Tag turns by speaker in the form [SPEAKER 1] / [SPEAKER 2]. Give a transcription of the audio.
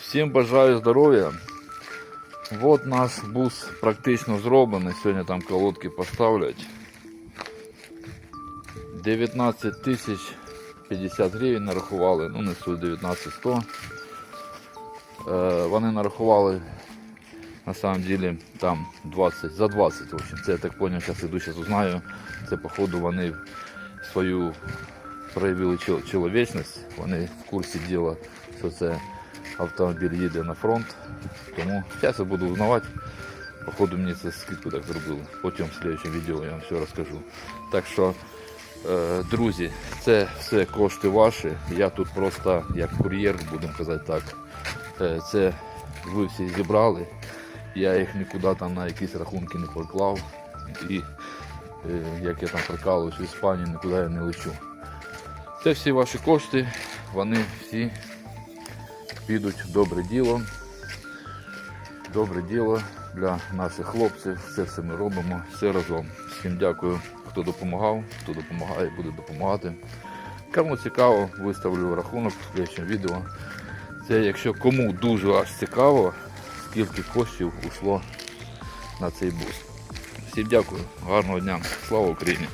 [SPEAKER 1] Всім бажаю здоров'я. Вот наш бус практично зроблений. Сьогодні там колодки поставлять. 19 тисяч 50 гривень нарахували, ну несу 19 100. Е, вони нарахували на самом деле там 20, за 20 в общем. Це я так понял, зараз іду, зараз узнаю. Це походу вони свою проявили чоловічність, вони в курсі діла, що це автомобіль їде на фронт. Тому я буду узнавати. Походу мені це скидку так зробили. Потім в следующем відео я вам все розкажу. Так що, е, друзі, це все кошти ваші. Я тут просто як кур'єр, будемо казати так. Е, це ви всі зібрали. Я їх нікуди там на якісь рахунки не поклав. І е, як я там прикалуюсь в Іспанію, нікуди я не лечу. Це всі ваші кошти, вони всі підуть добре діло. Добре діло для наших хлопців. Це все ми робимо, все разом. Всім дякую, хто допомагав, хто допомагає, буде допомагати. Кому цікаво, виставлю рахунок в слідчому відео. Це якщо кому дуже аж цікаво, скільки коштів ушло на цей бус. Всім дякую, гарного дня, слава Україні!